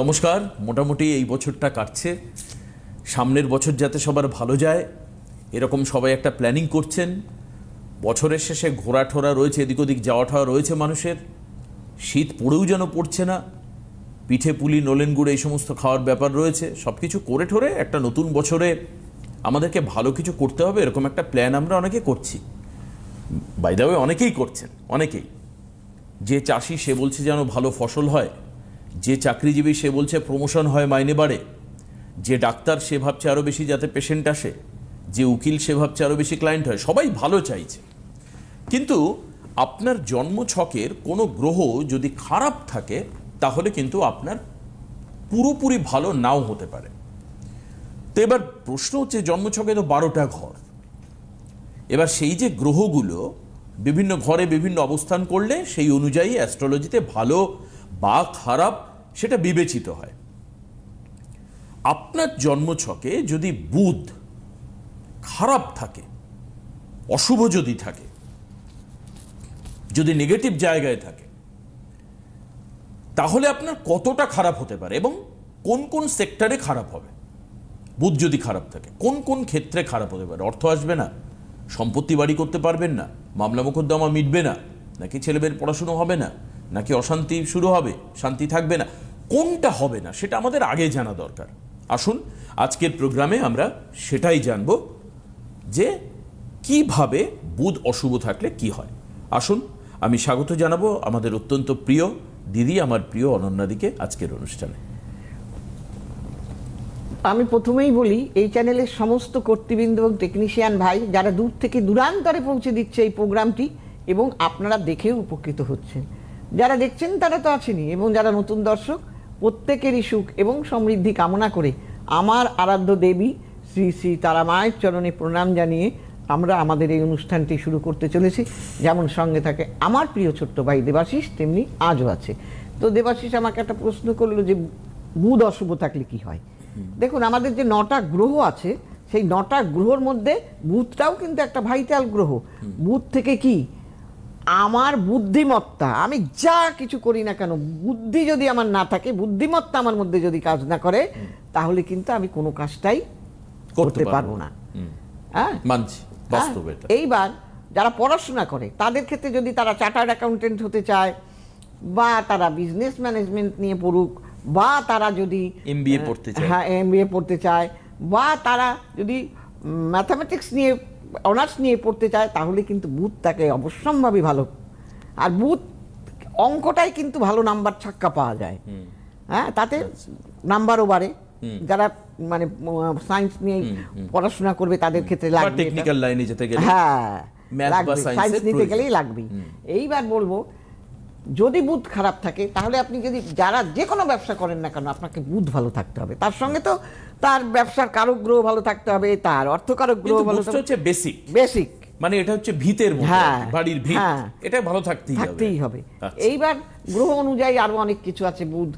নমস্কার, মোটামুটি এই বছরটা কাটছে। সামনের বছর যাতে সবার ভালো যায়, এরকম সবাই একটা প্ল্যানিং করছেন। বছরের শেষে ঘোরা ঠোরা রয়েছে, এদিক ওদিক যাওয়া ঠাওয়া রয়েছে মানুষের। শীত পড়েও যেন পড়ছে না। পিঠে পুলি, নলেন গুড়, এই সমস্ত খাওয়ার ব্যাপার রয়েছে। সব কিছু করে ঠোরে একটা নতুন বছরে আমাদেরকে ভালো কিছু করতে হবে, এরকম একটা প্ল্যান আমরা অনেকে করছি। বাইদাওয়ে অনেকেই করছেন, অনেকেই। যে চাষি সে বলছে যেন ভালো ফসল হয় যে চাকরিজীবী সে বলছে প্রমোশন হয় মাইনে বাড়ে, যে ডাক্তার সে ভাবছে আরও বেশি যাতে পেশেন্ট আসে, যে উকিল সে ভাবছে আরও বেশি ক্লায়েন্ট হয়, সবাই ভালো চাইছে। কিন্তু আপনার জন্ম ছকের কোনো গ্রহ যদি খারাপ থাকে, তাহলে কিন্তু আপনার পুরোপুরি ভালো নাও হতে পারে। তো এবার প্রশ্ন হচ্ছে জন্মছকে তো বারোটা ঘর। এবার সেই যে গ্রহগুলো বিভিন্ন ঘরে বিভিন্ন অবস্থান করলে সেই অনুযায়ী অ্যাস্ট্রোলজিতে ভালো বা খারাপ, সেটা বিবেচিত হয়। আপনার জন্মছকে যদি বুধ খারাপ থাকে, অশুভ যদি থাকে, যদি নেগেটিভ জায়গায় থাকে, তাহলে আপনার কতটা খারাপ হতে পারে এবং কোন কোন সেক্টরে খারাপ হবে? বুধ যদি খারাপ থাকে, কোন কোন ক্ষেত্রে খারাপ হতে পারে? অর্থ আসবে না, সম্পত্তি বাড়ি করতে পারবেন না মামলা মোকদ্দমা মিটবে না, নাকি ছেলেমেয়ের পড়াশুনো হবে না নাকি অশান্তি শুরু হবে? শান্তি থাকবে না। কোনটা হবে না, সেটা আমাদের আগে জানা দরকার। আসুন, আজকের প্রোগ্রামে আমরা সেটাই জানব যে কীভাবে বুধ অশুভ থাকলে কি হয়। আসুন, আমি স্বাগত জানাব আমাদের অত্যন্ত প্রিয় দিদি, আমার প্রিয় অনন্যাদিকে আজকের অনুষ্ঠানে। আমি প্রথমেই বলি, এই চ্যানেলের সমস্ত কর্তৃবৃন্দ এবং টেকনিশিয়ান ভাই, যারা দূর থেকে দূরান্তরে পৌঁছে দিচ্ছে এই প্রোগ্রামটি এবং আপনারা দেখেও উপকৃত হচ্ছেন। যারা দেখছেন তারা তো আছেনই এবং যারা নতুন দর্শক প্রত্যেকেরই সুখ এবং সমৃদ্ধি কামনা করে আমার আরাধ্য দেবী শ্রী শ্রী তারা মায়ের চরণে প্রণাম জানিয়ে আমরা আমাদের এই অনুষ্ঠানটি শুরু করতে চলেছি। যেমন সঙ্গে থাকে আমার প্রিয় ছোট্ট ভাই দেবাশিস তেমনি আজও আছে। তো দেবাশিস আমাকে একটা প্রশ্ন করল যে বুধ অশুভ থাকলে কি হয়? দেখুন আমাদের যে নটা গ্রহ আছে সেই নটা গ্রহর মধ্যে বুধটাও কিন্তু একটা ভাইটাল গ্রহ। বুধ থেকে কি? আমার বুদ্ধিমত্তা আমি যা কিছু করি না কেন বুদ্ধি যদি আমার না থাকে বুদ্ধিমত্তা আমার মধ্যে যদি কাজ না করে তাহলে কিন্তু আমি কোনো কাজটাই করতে পারব না। হ্যাঁ? মানছি বাস্তব হ্যাঁ, এইবার যারা পড়াশোনা করে তাদের ক্ষেত্রে যদি তারা চার্টার্ড অ্যাকাউন্টেন্ট হতে চায় বা তারা বিজনেস ম্যানেজমেন্ট নিয়ে পড়ুক বা তারা যদি MBA পড়তে চায়। হ্যাঁ এমবিএ পড়তে চায় বা তারা যদি ম্যাথামেটিক্স নিয়ে অনার্স নিয়ে পড়তে চায় তাহলে কিন্তু বুথ তাকে অবশ্যম্ভাবী ভালো। আর বুথ অঙ্কটাই কিন্তু ভালো নাম্বার ছাক্কা পাওয়া যায়। হ্যাঁ তাতে নাম্বারও বাড়ে। যারা মানে সায়েন্স নিয়ে পড়াশোনা করবে তাদের ক্ষেত্রে লাগবে টেকনিক্যাল লাইনে যেতে গেলে। হ্যাঁ বা সায়েন্স নিতে গেলেই লাগবে এইবার বলব যদি বুধ খারাপ থাকে তাহলে আপনি যদি যারা যে কোনো ব্যবসা করেন না কেন আপনাকে বুধ ভালো থাকতে হবে। তার সঙ্গে তো তার ব্যবসার কারক গ্রহ ভালো থাকতে হবে তার অর্থকারক গ্রহ ভালো হচ্ছে বেসিক বেসিক মানে এটা হচ্ছে ভিতের মতো হ্যাঁ, বাড়ির ভিত। হ্যাঁ। এটা ভালো থাকতেই হবে। থাকতেই হবে। আচ্ছা। এইবার গ্রহ অনুযায়ী আরও অনেক কিছু আছে বুধ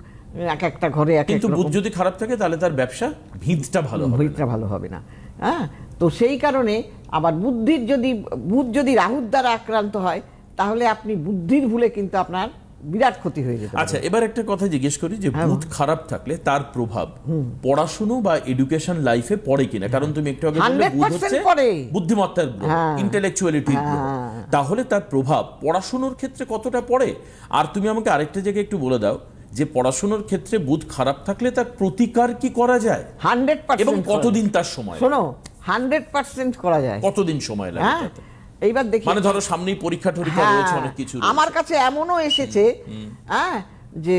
এক একটা ঘরে এক কিন্তু বুধ যদি খারাপ থাকে তাহলে তার ব্যবসা ভিতটা ভালো হবে ভূমিটা ভালো হবে না। হ্যাঁ? তো সেই কারণে আবার বুদ্ধির যদি বুধ যদি রাহুর দ্বারা আক্রান্ত হয় তাহলে আপনি বুদ্ধির ভুলে কিন্তু আপনার বিরাট ক্ষতি হয়ে যেতে আচ্ছা এবার একটা কথা জিজ্ঞেস করি যে হ্যাঁ, বুধ খারাপ থাকলে তার প্রভাব পড়াশুনো বা এডুকেশন লাইফে পড়ে কিনা? কারণ তুমি একটু আগে বললে 100% বুধ হচ্ছে বুদ্ধিমত্তার গ্রহ হ্যাঁ। ইন্টেলেকচুয়ালিটির হ্যাঁ। তাহলে তার প্রভাব পড়াশুনোর ক্ষেত্রে কতটা পড়ে? আর তুমি আমাকে আরেকটা জায়গায় একটু বলে দাও যে পড়াশুনোর ক্ষেত্রে বুধ খারাপ থাকলে তার প্রতিকার কি করা যায়? হান্ড্রেড এবং কতদিন তার সময় শোনো হান্ড্রেড পার্সেন্ট করা যায়। কতদিন সময় লাগে? এইবার দেখি। মানে ধরো সামনেই পরীক্ষা টরীক্ষা হ্যাঁ, রয়েছে অনেক কিছু আমার কাছে এমনও এসেছে হ্যাঁ যে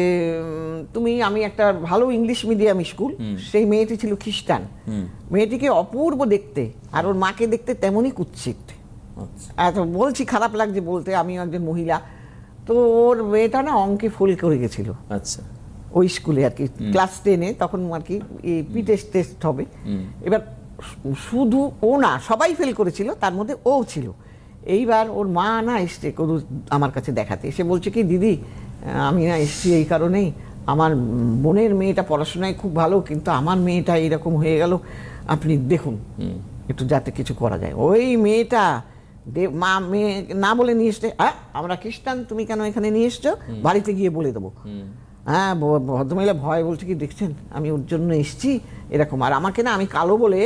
তুমি আমি একটা ভালো ইংলিশ মিডিয়াম স্কুল সেই মেয়েটি ছিল খ্রিস্টান। মেয়েটিকে অপূর্ব দেখতে আর ওর মাকে দেখতে তেমনই কুৎসিত। আচ্ছা। এত বলছি খারাপ লাগছে বলতে আমিও একজন মহিলা। তো ওর মেয়েটা না অঙ্কে ফুল করে গেছিল। আচ্ছা। ওই স্কুলে আর কি ক্লাস টেনে তখন আর কি পি টেস্ট টেস্ট হবে। এবার শুধু ও না সবাই ফেল করেছিল তার মধ্যে ও ছিল। এইবার ওর মা না এসছে কোনো আমার কাছে দেখাতে। এসে বলছে কি দিদি আমি না এসছি এই কারণেই। আমার বোনের মেয়েটা পড়াশোনায় খুব ভালো কিন্তু আমার মেয়েটা এরকম হয়ে গেল। আপনি দেখুন একটু যাতে কিছু করা যায়। ওই মেয়েটা মা মেয়ে না বলে নিয়ে এসছে। হ্যাঁ আমরা খ্রিস্টান তুমি কেন এখানে নিয়ে এসছো? বাড়িতে গিয়ে বলে দেবো। হ্যাঁ ভদ্রমহিলা ভয় বলছে কি দেখছেন আমি ওর জন্য এসছি এরকম। আর আমাকে না আমি কালো বলে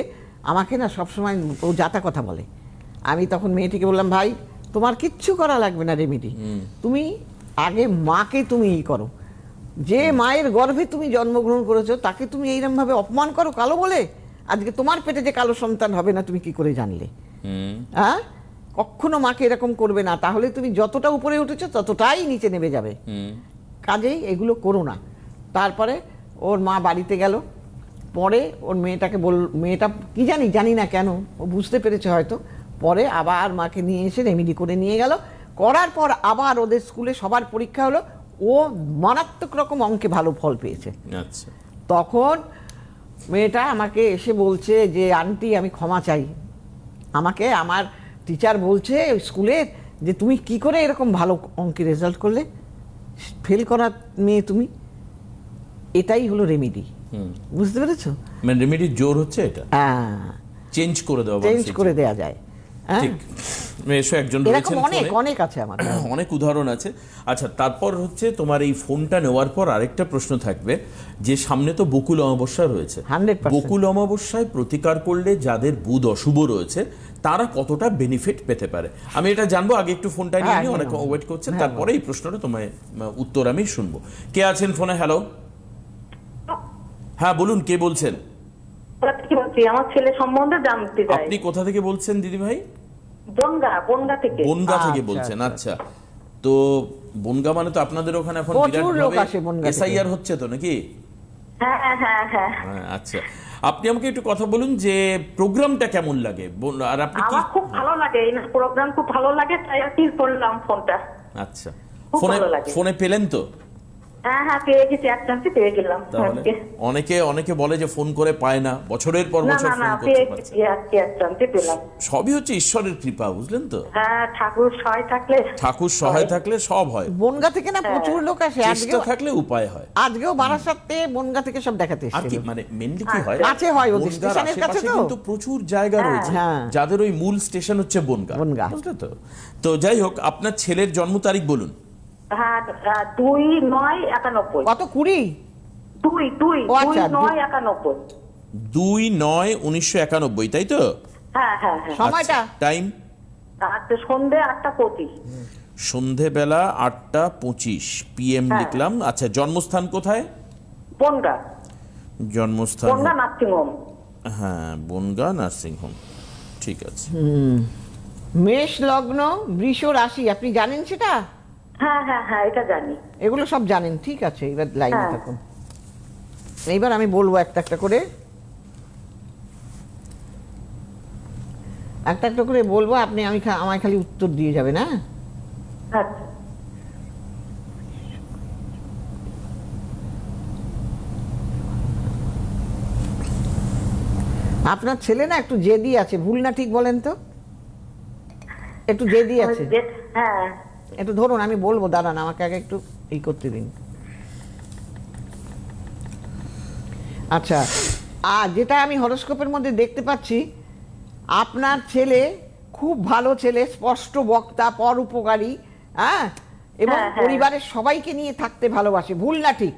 আমাকে না সবসময় ও যাতা কথা বলে। আমি তখন মেয়েটিকে বললাম ভাই তোমার কিচ্ছু করা লাগবে না রেমিডি তুমি আগে মাকে তুমি ই করো। যে মায়ের গর্ভে তুমি জন্মগ্রহণ করেছ তাকে তুমি এইরকমভাবে অপমান করো কালো বলে? আজকে তোমার পেটে যে কালো সন্তান হবে না তুমি কি করে জানলে? হ্যাঁ কখনো মাকে এরকম করবে না। তাহলে তুমি যতটা উপরে উঠেছো ততটাই নিচে নেমে যাবে। কাজেই এগুলো করো না। তারপরে ওর মা বাড়িতে গেল। পরে ওর মেয়েটাকে বল মেয়েটা কি জানি জানি না কেন ও বুঝতে পেরেছে হয়তো। পরে আবার মাকে নিয়ে এসে রেমিডি করে নিয়ে গেল। করার পর আবার ওদের স্কুলে সবার পরীক্ষা হলো। ও মারাত্মক রকম অঙ্কে ভালো ফল পেয়েছে। আচ্ছা। তখন মেয়েটা আমাকে এসে বলছে যে আন্টি আমি ক্ষমা চাই। আমাকে আমার টিচার বলছে স্কুলের যে তুমি কি করে এরকম ভালো অঙ্কে রেজাল্ট করলে? ফেল করার মেয়ে তুমি। এটাই হলো রেমিডি। বুঝতে পেরেছ? মানে রেমেডির জোর হচ্ছে এটা? হ্যাঁ। চেঞ্জ করে দেওয়া চেঞ্জ করে দেওয়া যায়। ঠিক। এসো একজন রয়েছেন অনেক অনেক আছে আমার অনেক উদাহরণ আছে। আচ্ছা তারপর হচ্ছে তোমার এই ফোনটা নেওয়ার পর আরেকটা প্রশ্ন থাকবে যে সামনে তো বকুল অমাবস্যা রয়েছে। বকুল অমাবস্যায় প্রতিকার করলে যাদের বুধ অশুভ রয়েছে তারা কতটা বেনিফিট পেতে পারে? আমি এটা জানব আগে একটু ফোনটা নিয়ে হ্যাঁ, হ্যাঁ, অনেক হ্যাঁ। ওয়েট করছেন হ্যাঁ, তারপরে এই প্রশ্নটা তোমায় উত্তর আমি শুনব। কে আছেন ফোনে? হ্যালো হ্যাঁ বলুন কে বলছেন? আমার ছেলে সম্বন্ধে জানতে চাই। আপনি কোথা থেকে বলছেন দিদি ভাই বনগা বনগা থেকে। বনগা থেকে আচ্ছা, বলছেন আচ্ছা। আচ্ছা। তো বনগা মানে তো আপনাদের ওখানে এখন। এসআইআর হচ্ছে তো নাকি? হ্যাঁ হ্যাঁ হ্যাঁ আচ্ছা। আপনি আমাকে একটু কথা বলুন যে প্রোগ্রামটা কেমন লাগে? আর আপনি কি খুব ভালো লাগে এই প্রোগ্রাম খুব ভালো লাগে তাই আর কি করলাম ফোনটা। আচ্ছা। ফোনে ফোনে পেলেন তো? হ্যাঁ হ্যাঁ পেয়ে গেছি এক পেয়ে গেলাম তাহলে অনেকে অনেকে বলে যে ফোন করে পায় না বছরের পর বছর ফোন করতে পারছে সবই হচ্ছে ঈশ্বরের কৃপা বুঝলেন তো? হ্যাঁ ঠাকুর সহায় থাকলে ঠাকুর সহায় থাকলে সব হয়। বনগা থেকে না হ্যাঁ। প্রচুর লোক আসে চেষ্টা থাকলে উপায় হয়। আজকেও বারাসাতে বনগা থেকে সব দেখাতে এসেছিল। মানে মেনলি কি হয়? কাছে হয় ওদের, স্টেশনের কাছে তো। কিন্তু প্রচুর জায়গা রয়েছে। হ্যাঁ। যাদের ওই মূল স্টেশন হচ্ছে বনগা বনগা। বুঝলে তো? তো যাই হোক আপনার ছেলের জন্ম তারিখ বলুন। হ্যাঁ আহ, দুই নয় একানব্বই। কত? কুড়ি? দুই দুই দুই আচ্ছা, নয় একানব্বই। দুই নয় উনিশশো একানব্বই তাই তো? হ্যাঁ হ্যাঁ হ্যাঁ। সময়টা? টাইম? আচ্ছা সন্ধে আটটা পঁচিশ। সন্ধেবেলা আটটা পঁচিশ পিএম হ্যাঁ। লিখলাম। আচ্ছা জন্মস্থান কোথায়? বনগা। জন্মস্থান বনগা নার্সিংহোম। হ্যাঁ বনগা নার্সিং হোম ঠিক আছে। মেষ লগ্ন বৃষ রাশি আপনি জানেন সেটা? হ্যাঁ হ্যাঁ হ্যাঁ এটা জানি। এগুলো সব জানেন ঠিক আছে এবার লাইনে হ্যাঁ। থাকুন। এইবার আমি বলব একটা একটা করে। একটা একটা করে বলব আপনি আমি আমায় খালি উত্তর দিয়ে যাবেন হ্যাঁ? আচ্ছা। আপনার ছেলে না একটু জেদি আছে ভুল না ঠিক বলেন তো? একটু জেদি আছে? হ্যাঁ। একটু ধরুন আমি বলব দাঁড়ান আমাকে আগে একটু এই করতে দিন। আচ্ছা আর যেটা আমি হরস্কোপের মধ্যে দেখতে পাচ্ছি আপনার ছেলে খুব ভালো ছেলে স্পষ্ট বক্তা পর উপকারী হ্যাঁ? এবং হ্যাঁ, হ্যাঁ। পরিবারের সবাইকে নিয়ে থাকতে ভালোবাসে ভুল না ঠিক?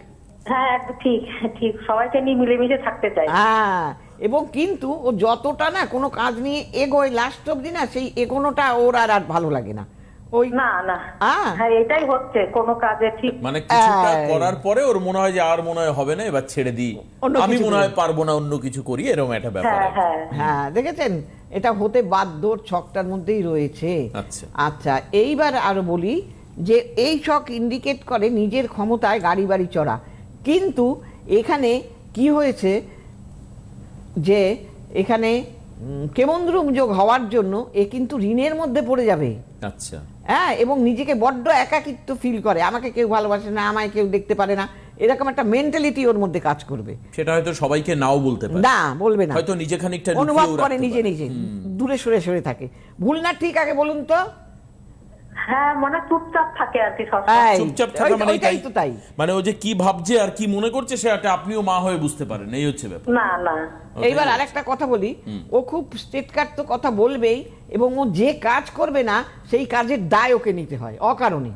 হ্যাঁ ঠিক ঠিক সবাইকে নিয়ে মিলেমিশে থাকতে চাই। হ্যাঁ এবং কিন্তু ও যতটা না কোনো কাজ নিয়ে এগোয় লাস্ট অব্দি না সেই এগোনোটা ওর আর আর ভালো লাগে না। ওই না না। হ্যাঁ এটাই হচ্ছে কোনো কাজে ঠিক মানে কিছুটা করার পরে ওর মনে হয় যে আর মনে হয় হবে না এবার ছেড়ে দিই। আমি মনে হয় পারব না অন্য কিছু করি এরকম একটা ব্যাপার হ্যাঁ হ্যাঁ। হ্যাঁ দেখেছেন? এটা হতে বাধ্য ওর ছকটার মধ্যেই রয়েছে। আচ্ছা। আচ্ছা এইবার আরও বলি যে এই ছক ইন্ডিকেট করে নিজের ক্ষমতায় গাড়ি বাড়ি চড়া। কিন্তু এখানে কি হয়েছে যে এখানে উম, হওয়ার জন্য এ কিন্তু ঋণের মধ্যে পড়ে যাবে। আচ্ছা। হ্যাঁ এবং নিজেকে বড্ড একাকিত্ব ফিল করে। আমাকে কেউ ভালোবাসে না আমায় কেউ দেখতে পারে না। এরকম একটা মেন্টালিটি ওর মধ্যে কাজ করবে। সেটা হয়তো সবাইকে নাও বলতে পারে। না বলবে না। হয়তো নিজে খানিকটা অনুভব করে নিজে নিজে। দূরে সরে সরে থাকে। ভুল না ঠিক আগে বলুন তো। হ্যাঁ মানে চুপচাপ থাকে আর কি চুপচাপ থাকা মানে তো তাই। মানে ও যে কি ভাবছে আর কি মনে করছে সেটা আপনিও মা হয়ে বুঝতে পারেন। এই হচ্ছে ব্যাপার। না না। এইবার হচ্ছে। আরেকটা কথা বলি। ও খুব স্টেট কাট তো কথা বলবেই এবং ও যে কাজ করবে না সেই কাজের দায় ওকে নিতে হয় অকারণে।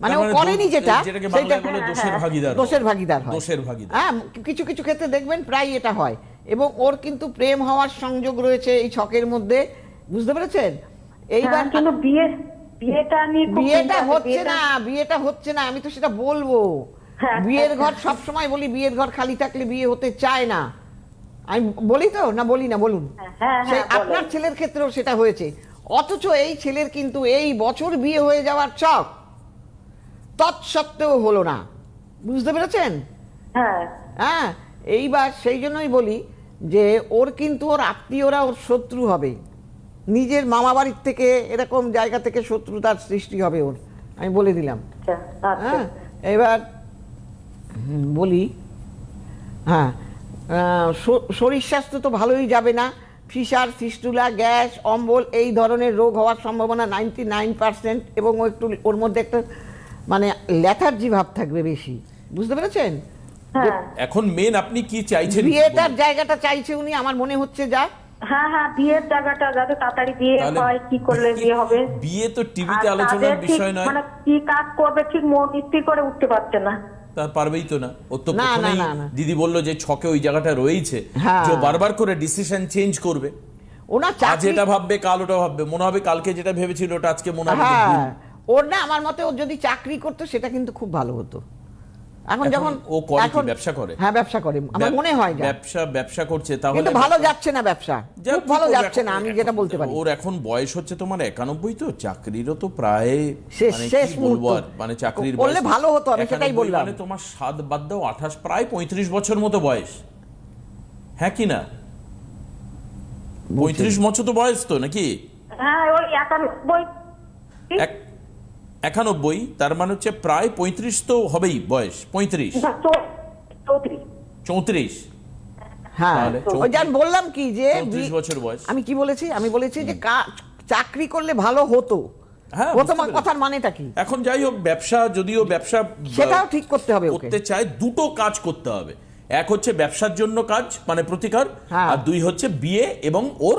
মানে ও মানে করেনি যেটা বলে দোষের ভাগিদার। দোষের ভাগিদার হয়। দোষের ভাগিদার। হ্যাঁ কিছু কিছু ক্ষেত্রে দেখবেন প্রায় এটা হয়। এবং ওর কিন্তু প্রেম হওয়ার সংযোগ রয়েছে এই ছকের মধ্যে বুঝতে পেরেছেন? এইবার হ্যাঁ, কিন্তু বিয়ে বিয়েটা নিয়ে বিয়েটা হচ্ছে না বিয়েটা হচ্ছে না আমি তো সেটা বলব। হ্যাঁ, বিয়ের হ্যাঁ, ঘর সব সময় বলি বিয়ের ঘর খালি থাকলে বিয়ে হতে চায় না। আমি বলি তো? না বলি না বলুন। হ্যাঁ, হ্যাঁ, সেই আপনার ছেলের ক্ষেত্রেও সেটা হয়েছে। অথচ এই ছেলের কিন্তু এই বছর বিয়ে হয়ে যাওয়ার চক তৎসত্ত্বেও হলো না। বুঝতে পেরেছেন? হ্যাঁ। হ্যাঁ এইবার সেই জন্যই বলি যে ওর কিন্তু ওর আত্মীয়রা ওর শত্রু হবে। নিজের মামা বাড়ির থেকে এরকম জায়গা থেকে শত্রুতার সৃষ্টি হবে ওর। আমি বলে দিলাম। আচ্ছা আচ্ছা। হ্যাঁ এবার বলি। হ্যাঁ শরীর স্বাস্থ্য তো ভালোই যাবে না। ফিসার ফিস্টুলা গ্যাস অম্বল এই ধরনের রোগ হওয়ার সম্ভাবনা নাইনটি নাইন পার্সেন্ট এবং ও একটু ওর মধ্যে একটা মানে ল্যাথার্জি ভাব থাকবে বেশি। বুঝতে পেরেছেন? হ্যাঁ। এখন মেন আপনি কি চাইছেন? বিয়েটার জায়গাটা চাইছে উনি আমার মনে হচ্ছে যা। হ্যাঁ হ্যাঁ বিয়ের জায়গাটা যাতে তাড়াতাড়ি বিয়ে হয় কি করলে বিয়ে হবে। বিয়ে তো টিভিতে আলোচনার বিষয় নয়। মানে কি কাজ করবে ঠিক মন স্থির করে উঠতে পারছে না। তার পারবেই তো না ও তো প্রথমেই। দিদি বলল যে ছকে ওই জায়গাটা রয়েছে হ্যাঁ। যে বারবার করে ডিসিশন চেঞ্জ করবে ওনার আজ এটা ভাববে কাল ওটা ভাববে মনে হবে কালকে যেটা ভেবেছিল ওটা আজকে মনে হবে। হ্যাঁ ওর না আমার মতে ও যদি চাকরি করতো সেটা কিন্তু খুব ভালো হতো এখন যখন ও করে কি, ব্যবসা করে? হ্যাঁ ব্যবসা করে। আমার মনে হয় ব্যবসা ব্যবসা করছে তাহলে কিন্তু ভালো যাচ্ছে না ব্যবসা। খুব ভালো যাচ্ছে না আমি যেটা বলতে পারি। ওর এখন বয়স হচ্ছে তোমার একানব্বই তো? চাকরিরও তো প্রায় শেষ- মানে শেষ বলব মুহূর্ত। মানে চাকরির বয়স- ভালো হতো, আমি সেটাই বললাম। মানে তোমার সাত বাদ দাও আঠাশ প্রায় পঁয়ত্রিশ বছর মতো বয়স। হ্যাঁ কি না? পঁয়ত্রিশ বছর তো বয়স তো নাকি? হ্যাঁ ওই একানব্বই এক একানব্বই তার মানে হচ্ছে প্রায় পঁয়ত্রিশ তো হবেই বয়স পঁয়ত্রিশ। চৌত্রিশ। হ্যাঁ বললাম কি যে বছর বয়স। আমি কি বলেছি? আমি বলেছি যে চাকরি করলে ভালো হতো। হ্যাঁ, কথার মানেটা কি? এখন যাই হোক ব্যবসা যদিও ব্যবসা সেটাও ঠিক করতে হবে ওকে। করতে চায় দুটো কাজ করতে হবে। এক হচ্ছে ব্যবসার জন্য কাজ মানে প্রতিকার হ্যাঁ। আর দুই হচ্ছে বিয়ে এবং ওর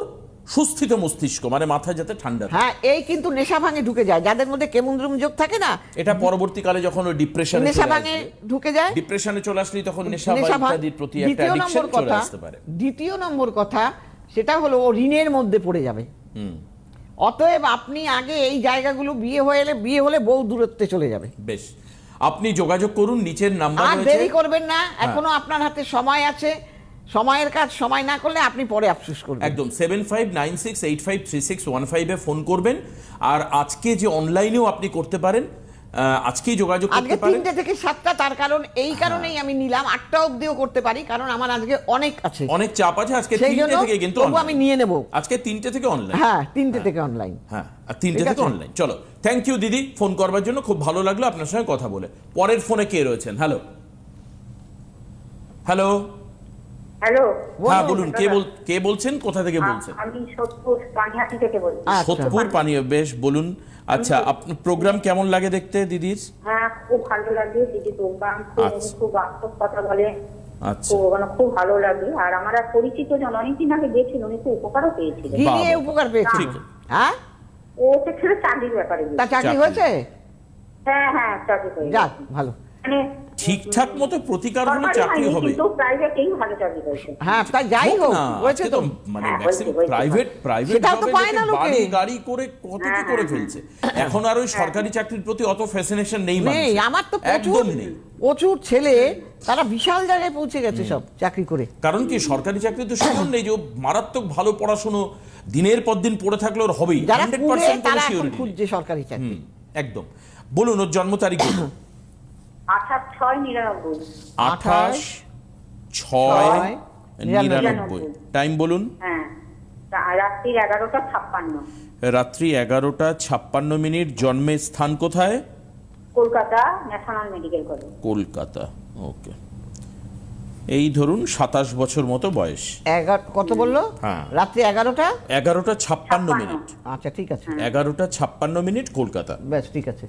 সুস্থিত মস্তিষ্ক মানে মাথায় যাতে ঠান্ডা হ্যাঁ এই কিন্তু নেশা ভাঙে ঢুকে যায়। যাদের মধ্যে কেমুন্দ্রুম যোগ থাকে না এটা পরবর্তীকালে যখন ওই ডিপ্রেশনে নেশা ভাঙে ঢুকে যায়। ডিপ্রেশনে চলে আসলেই তখন নেশা ইত্যাদির প্রতি একটা অ্যাডিকশন চলে কথা আসতে পারে। দ্বিতীয় নম্বর কথা সেটা হলো ও ঋণের মধ্যে পড়ে যাবে। হুম। অতএব আপনি আগে এই জায়গাগুলো বিয়ে হয়ে এলে বিয়ে হলে বউ দূরত্বে চলে যাবে। বেশ। আপনি যোগাযোগ করুন নিচের নাম্বার আর দেরি করবেন না। এখনও আপনার হাতে সময় আছে। সময়ের কাজ সময় না করলে আপনি পরে আফসোস করবেন। একদম seven five nine six eight five three six one ফাইভে ফোন করবেন। আর আজকে যে অনলাইনেও আপনি করতে পারেন আজকেই যোগাযোগ করতে পারেন। তিনটে থেকে সাতটা তার কারণ এই কারণেই আমি নিলাম। আটটা অব্দিও করতে পারি কারণ আমার আজকে অনেক আছে। অনেক চাপ আছে আজকে তিনটে থেকে কিন্তু আমি নিয়ে নেব। আজকে তিনটে থেকে অনলাইন হ্যাঁ তিনটে থেকে অনলাইন হ্যাঁ আর তিনটে থেকে অনলাইন চলো থ্যাংক ইউ দিদি ফোন করবার জন্য খুব ভালো লাগল আপনার সঙ্গে কথা বলে। পরের ফোনে কে রয়েছেন? Hello hello hello? হ্যাঁ বলুন কে বল কে বলছেন? কোথা থেকে বলছেন? আমি সোদপুর পানিহাটি থেকে বলছি। আচ্ছা। সোদপুর পানীয় বেশ বলুন। আচ্ছা আপনার প্রোগ্রাম কেমন লাগে দেখতে দিদির? হ্যাঁ খুব ভালো লাগে দিদি প্রোগ্রাম খুব আচ্ছা। খুব কথা বলে। আচ্ছা। মানে খুব ভালো লাগে। আর আমার এক পরিচিত জন অনেকদিন আগে গেছিল উনি খুব উপকারও পেয়েছিলেন। কি বাহ, নিয়ে বাহ। উপকার পেয়েছি হ্যাঁ? ও হচ্ছে ছিল চাকরির ব্যাপারে চাকরি। হয়েছে? হ্যাঁ হ্যাঁ চাকরি যাক ভালো। মানে ঠিকঠাক মতো প্রতিকার হলে চাকরি হবে। কিন্তু প্রাইভেটেই ভালো চাকরি হয়েছে হ্যাঁ তাই যাই হোক না, হয়েছে তো। মানে হ্যাঁ। প্রাইভেট প্রাইভেট তো পায় না লোকে। বাড়ি গাড়ি করে কত কি হ্যাঁ, করে হ্যাঁ, ফেলছে। এখন আর ওই সরকারি চাকরির প্রতি অত ফ্যাসিনেশন নেই নেই আমার তো প্রচুর একদম নেই। প্রচুর ছেলে তারা বিশাল জায়গায় পৌঁছে গেছে সব চাকরি করে। কারণ কি সরকারি চাকরি তো সুযোগ নেই যে মারাত্মক ভালো পড়াশোনো দিনের পর দিন পড়ে থাকলে ওর হবেই। যারা হান্ড্রেড কুড়ে পার্সেন্ট তারা খুঁজছে সরকারি চাকরি। একদম। বলুন ওর জন্ম তারিখ। আঠাশ ছয় নিরানব্বই। আঠাশ ছয় ছয়, নিরানব্বই। নিরানব্বই। টাইম বলুন। হ্যাঁ রা- রাত্রির এগারোটা ছাপ্পান্ন। রাত্রি এগারোটা ছাপ্পান্ন মিনিট জন্মের স্থান কোথায়? Kolkata national medical college. Kolkata okay. এই ধরুন সাতাশ বছর মতো বয়স। এগারো কত বলল? হ্যাঁ। রাত্রি এগারোটা? এগারোটা ছাপ্পান্ন। মিনিট। আচ্ছা ঠিক আছে। এগারোটা ছাপ্পান্ন মিনিট কলকাতা। বেশ ঠিক আছে।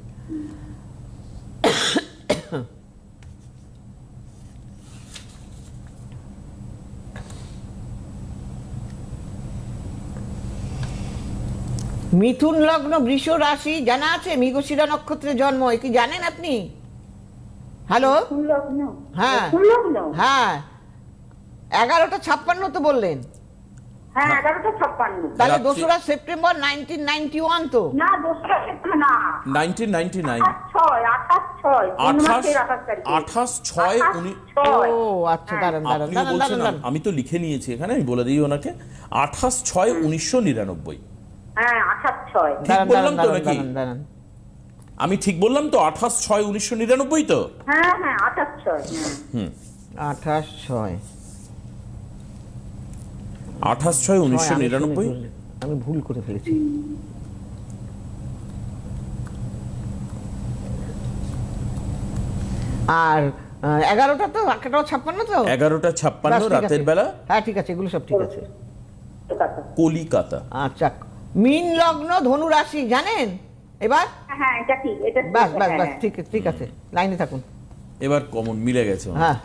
মিথুন লগ্ন বৃষ রাশি জানা আছে? মৃগশিরা নক্ষত্রে জন্ম এ কি জানেন আপনি? হ্যালো হ্যাঁ। হ্যাঁ। এগারোটা ছাপ্পান্ন তো বললেন। হ্যাঁ তাহলে দোসরা সেপ্টেম্বর নাইনটিন নাইনটি ওয়ান তো। না দোসরা না। Nineteen ninety nine. ছয় আঠাশ ছয় আঠাশ ছয় উনি ও আচ্ছা দাঁড়ান দাঁড়ান দাঁড়ান। আমি তো লিখে নিয়েছি এখানে আমি বলে দিই ওনাকে। আঠাশ ছয় উনিশশো নিরানব্বই। হ্যাঁ আঠাশ ছয়। বললাম তো নাকি? আমি ঠিক বললাম তো আঠাশ ছয় উনিশশো নিরানব্বই তো? হ্যাঁ হ্যাঁ আঠাশ ছয়। আঠাশ ছয়। আঠাশ ছয় উনিশশো নিরানব্বই? আমি ভুল করে ফেলেছি। আর আহ, এগারোটা তো একটা ছাপ্পান্ন তো? এগারোটা ছাপ্পান্ন রাতের বেলা? হ্যাঁ ঠিক আছে এগুলো সব ঠিক আছে। কলিকাতা। আচ্ছা মিন লগ্ন ধনু রাশি জানেন? এবার? হ্যাঁ এটা ঠিক এটা ঠিক, বাস বাস বাস হ্যাঁ। ঠিক ঠিক আছে লাইনে থাকুন। এবার কমন মিলে গেছে। হ্যাঁ।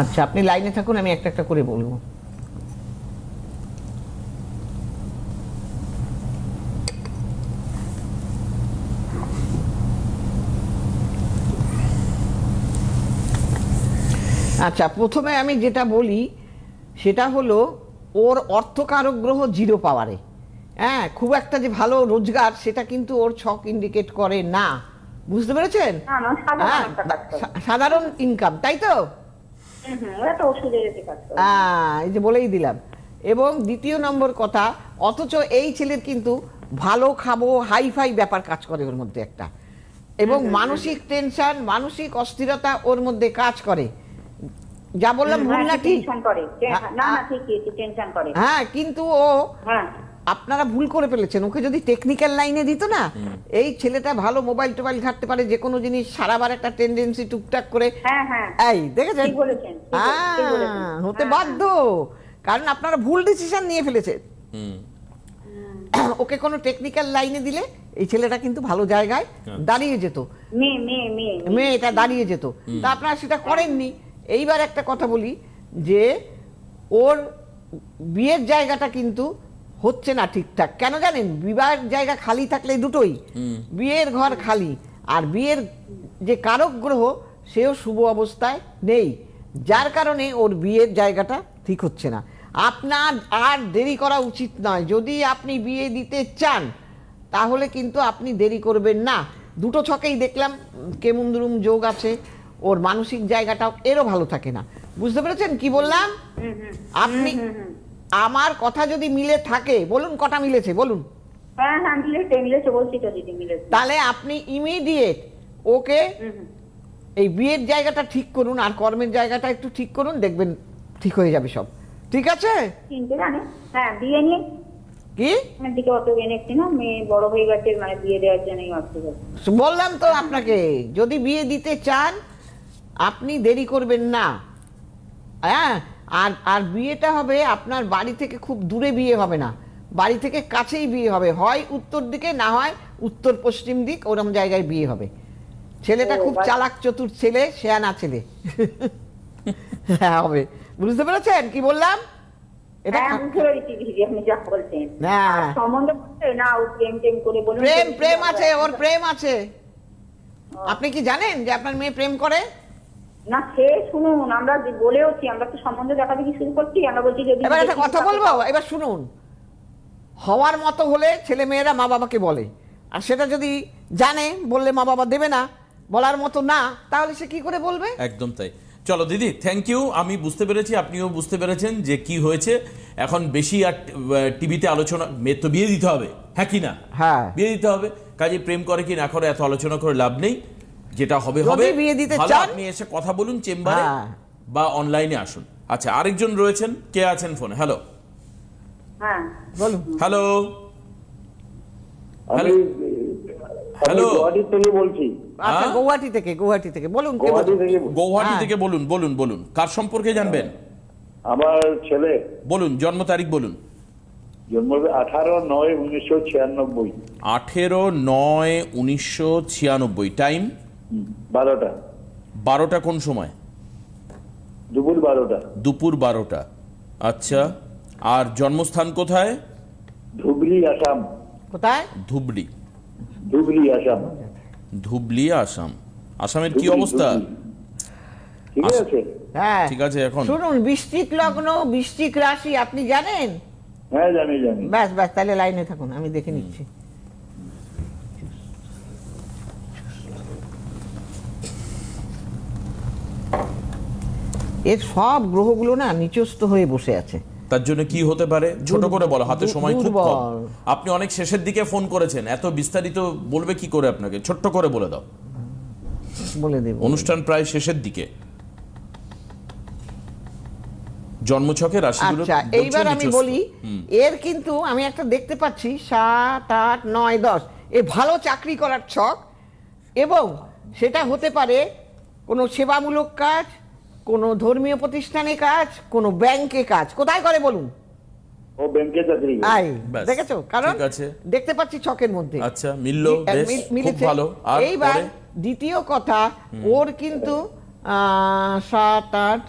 আচ্ছা আপনি লাইনে থাকুন আমি একটা একটা করে বলব। আচ্ছা প্রথমে আমি যেটা বলি সেটা হলো ওর অর্থকারক গ্রহ জিরো পাওয়ারে হ্যাঁ খুব একটা যে ভালো রোজগার সেটা কিন্তু ওর ছক ইন্ডিকেট করে না। বুঝতে পেরেছেন? সাধারণ হ্যাঁ, ইনকাম তাই তো? হ্যাঁ, এই যে বলেই দিলাম। এবং দ্বিতীয় নম্বর কথা অথচ এই ছেলের কিন্তু ভালো খাব হাই ফাই ব্যাপার কাজ করে ওর মধ্যে একটা। এবং মানসিক টেনশন মানসিক অস্থিরতা ওর মধ্যে কাজ করে। যা বললাম ভুল না ঠিক টেনশন করে হ্যাঁ, না না ঠিকই টেনশন করে। হ্যাঁ কিন্তু ও হ্যাঁ। আপনারা ভুল করে ফেলেছেন। ওকে যদি টেকনিক্যাল লাইনে দিত না এই ছেলেটা ভালো মোবাইল টোবাইল ঘাটতে পারে যে কোনো জিনিস সারাবার একটা টেন্ডেন্সি টুকটাক করে। হ্যাঁ হ্যাঁ। এই দেখেছেন। হ্যাঁ, হতে বাধ্য। কারণ আপনারা ভুল ডিসিশন নিয়ে ফেলেছেন হুম। ওকে কোনো টেকনিক্যাল লাইনে দিলে এই ছেলেটা কিন্তু ভালো জায়গায়। দাঁড়িয়ে যেত। মেয়ে মেয়ে মেয়ে। মেয়ে। মেয়েটা দাঁড়িয়ে যেত। তা আপনারা সেটা করেননি। এইবার একটা কথা বলি যে ওর বিয়ের জায়গাটা কিন্তু হচ্ছে না ঠিকঠাক। কেন জানেন? বিবাহের জায়গা খালি থাকলে দুটোই। বিয়ের ঘর খালি। আর বিয়ের যে কারক গ্রহ সেও শুভ অবস্থায় নেই। যার কারণে ওর বিয়ের জায়গাটা ঠিক হচ্ছে না। আপনার আর দেরি করা উচিত নয়। যদি আপনি বিয়ে দিতে চান তাহলে কিন্তু আপনি দেরি করবেন না। দুটো ছকেই দেখলাম কেমুন্দরুম যোগ আছে ওর মানসিক জায়গাটাও এরও ভালো থাকে না। বুঝতে পেরেছেন কি বললাম। আপনি। আমার কথা যদি মিলে থাকে বলুন কটা মিলেছে বলুন। হ্যাঁ হ্যাঁ তাহলে আপনি ইমিডিয়েট ওকে। এই বিয়ের জায়গাটা ঠিক করুন আর কর্মের জায়গাটা একটু ঠিক করুন দেখবেন ঠিক হয়ে যাবে সব। ঠিক আছে? হ্যাঁ মানে বললাম তো আপনাকে যদি বিয়ে দিতে চান আপনি দেরি করবেন না। হ্যাঁ? আর আর বিয়েটা হবে আপনার বাড়ি থেকে খুব দূরে বিয়ে হবে না। বাড়ি থেকে কাছেই বিয়ে হবে। হয় উত্তর দিকে না হয় উত্তর পশ্চিম দিক ওরম জায়গায় বিয়ে হবে। ছেলেটা খুব চালাক চতুর ছেলে শেয়ানা ছেলে। হ্যাঁ হবে। বুঝতে পেরেছেন কি বললাম? এটা হ্যাঁ প্রেম প্রেম আছে ওর প্রেম আছে। আপনি কি জানেন যে আপনার মেয়ে প্রেম করে? না সে শুনুন আমরা বলেওছি আমরা তো সম্বন্ধ দেখা দেখি শুরু করছি আমরা বলছি যদি এবার একটা কথা বলব? এবার শুনুন। হওয়ার মতো হলে ছেলে মেয়েরা মা বাবাকে বলে। আর সেটা যদি জানে বললে মা বাবা দেবে না বলার মতো না তাহলে সে কি করে বলবে? একদম তাই। চলো দিদি থ্যাংক ইউ আমি বুঝতে পেরেছি আপনিও বুঝতে পেরেছেন যে কি হয়েছে। এখন বেশি আর টিভিতে আলোচনা মেয়ের তো বিয়ে দিতে হবে হ্যাঁ কি না? হ্যাঁ। বিয়ে দিতে হবে। কাজে প্রেম করে কি না করে এত আলোচনা করে লাভ নেই। যেটা হবে হবে। বিয়ে দিতে চান- আপনি এসে কথা বলুন চেম্বারে হ্যাঁ। বা অনলাইনে আসুন। আচ্ছা আরেকজন রয়েছেন কে আছেন ফোনে? হ্যালো হ্যাঁ। বলুন। হ্যালো আমি হ্যালো। গুয়াহাটি থেকে বলছি। আচ্ছা? গৌহাটি থেকে বলুন কে গুয়াহাটি থেকে হ্যাঁ। থেকে বলুন বলুন বলুন। কার সম্পর্কে জানবেন? আমার ছেলে। বলুন জন্ম তারিখ বলুন। জন্ম আঠারো নয় উনিশশো ছিয়ানব্বই। আঠেরো নয় উনিশশো ছিয়ানব্বই। টাইম বারোটা। বারোটা কোন সময়? দুপুর বারোটা। দুপুর বারোটা। আচ্ছা আর জন্মস্থান কোথায়? ধুবড়ি আসাম। কোথায়? ধুবড়ি। ধুবড়ি আসাম। ধুবলি আসাম। আসামের কি অবস্থা? ঠিক আছে। হ্যাঁ। ঠিক আছে এখন। শুনুন বৃশ্চিক লগ্ন বৃশ্চিক রাশি আপনি জানেন? হ্যাঁ জানি জানি। ব্যাস ব্যাস তাহলে লাইনে থাকুন আমি দেখে নিচ্ছি। এর সব গ্রহগুলো না নিচস্থ হয়ে বসে আছে। তার জন্য কি হতে পারে? ছোট করে বলো হাতে সময় খুব কম। আপনি অনেক শেষের দিকে ফোন করেছেন এত বিস্তারিত বলবে কি করে আপনাকে? ছোট্ট করে বলে দাও। বলে দেব। অনুষ্ঠান প্রায় শেষের দিকে। জন্মছকে রাশিগুলো আচ্ছা এইবার আমি বলি এর কিন্তু আমি একটা দেখতে পাচ্ছি সাত আট নয় দশ। এ ভালো চাকরি করার ছক এবং সেটা হতে পারে কোনো সেবামূলক কাজ কোনো ধর্মীয় প্রতিষ্ঠানে কাজ কোনো ব্যাংকে কাজ? কোথায় করে বলুন? ও ব্যাংকে চাকরি আই দেখেছ? কারণ দেখতে পাচ্ছি ছকের মধ্যে। আচ্ছা, মিললো, বেশ, খুব ভালো। আর এইবার দ্বিতীয় কথা ওর কিন্তু আহ, সাত আট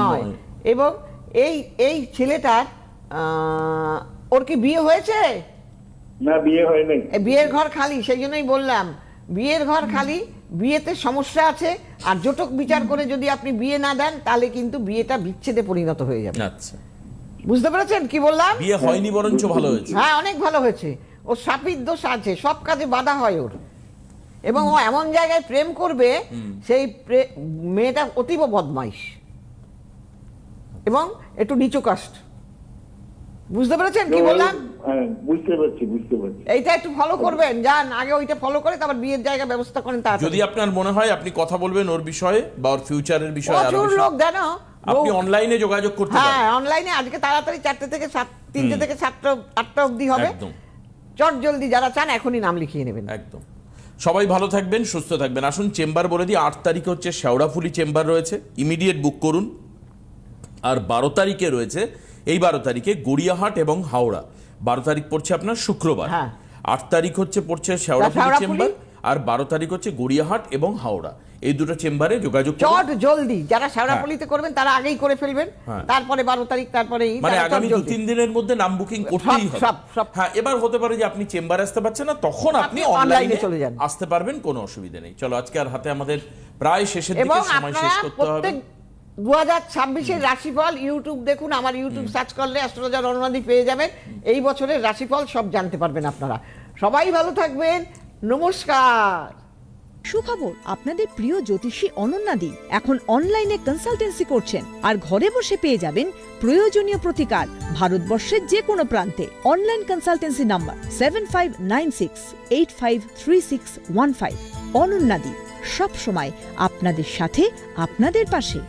নয়। এবং এই এই ছেলেটার আহ, ওর কি বিয়ে হয়েছে? না বিয়ে হয়নি। বিয়ের ঘর খালি সেই জন্যই বললাম। বিয়ের ঘর খালি বিয়েতে সমস্যা আছে আর জটক বিচার করে যদি আপনি বিয়ে না দেন তাহলে কিন্তু বিয়েটা বিচ্ছেদে পরিণত হয়ে যাবে। আচ্ছা। বুঝতে পেরেছেন কি বললাম? বিয়ে হয়নি বরঞ্চ ভালো হয়েছে। হ্যাঁ অনেক ভালো হয়েছে। ওর সাপির দোষ আছে সব কাজে বাধা হয় ওর। এবং ও এমন জায়গায় প্রেম করবে সেই মেয়েটা অতীব বদমাইশ। এবং একটু নিচু কাস্ট বুঝতে পেরেছেন কি বললাম? হ্যাঁ বুঝতে পারছি বুঝতে পারছি। এইটা একটু ফলো করবেন যান আগে ওইটা ফলো করে তারপর বিয়ের জায়গা ব্যবস্থা করেন যদি আপনার মনে হয় আপনি কথা বলবেন ওর বিষয়ে বা ওর ফিউচারের বিষয়ে আরও প্রচুর লোক জানো আপনি অনলাইনে যোগাযোগ করতে পারেন। হ্যাঁ অনলাইনে আজকে তাড়াতাড়ি চারটে থেকে সাত তিনটে থেকে সাতটা আটটা অবধি হবে। একদম। চট জলদি যারা চান এখনই নাম লিখিয়ে নেবেন। একদম। সবাই ভালো থাকবেন সুস্থ থাকবেন। আসুন চেম্বার বলে দিই আট তারিখে হচ্ছে শেওড়াফুলি চেম্বার রয়েছে। ইমিডিয়েট বুক করুন। আর বারো তারিখে রয়েছে এই বারো তারিখে গড়িয়াহাট এবং হাওড়া। বারো তারিখ পড়ছে আপনার শুক্রবার। হ্যাঁ। আট তারিখ হচ্ছে পড়ছে শেওড়াফুলি। চেম্বার আর বারো তারিখ হচ্ছে গড়িয়াহাট এবং হাওড়া। এই দুটো চেম্বারে যোগাযোগ চট জলদি। যারা শেওড়াপল্লিতে করবেন তারা আগেই করে ফেলবেন। হ্যাঁ। তারপরে বারো তারিখ তারপরে মানে আগামী দু তিন দিনের মধ্যে নাম বুকিং করতেই হবে। হ্যাঁ এবার হতে পারে যে আপনি চেম্বারে আসতে পারছেন না তখন আপনি অনলাইনে চলে যান। আসতে পারবেন কোনো অসুবিধা নেই। চলো আজকে আর হাতে আমাদের প্রায় শেষের দিকে সময় শেষ করতে হবে। দু হাজার ছাব্বিশের রাশিফল ইউটিউব দেখুন আমার ইউটিউব সার্চ করলে অ্যাস্ট্রোলজার অনুমাদি পেয়ে যাবেন। এই বছরের রাশিফল সব জানতে পারবেন আপনারা। সবাই ভালো থাকবেন। নমস্কার। সুখবর আপনাদের প্রিয় জ্যোতিষী অনন্যাদি এখন অনলাইনে কনসালটেন্সি করছেন আর ঘরে বসে পেয়ে যাবেন প্রয়োজনীয় প্রতিকার ভারতবর্ষের যে কোনো প্রান্তে। Online consultancy number seven five nine six eight five three six one five অনন্যাদি সব সময় আপনাদের সাথে আপনাদের পাশে।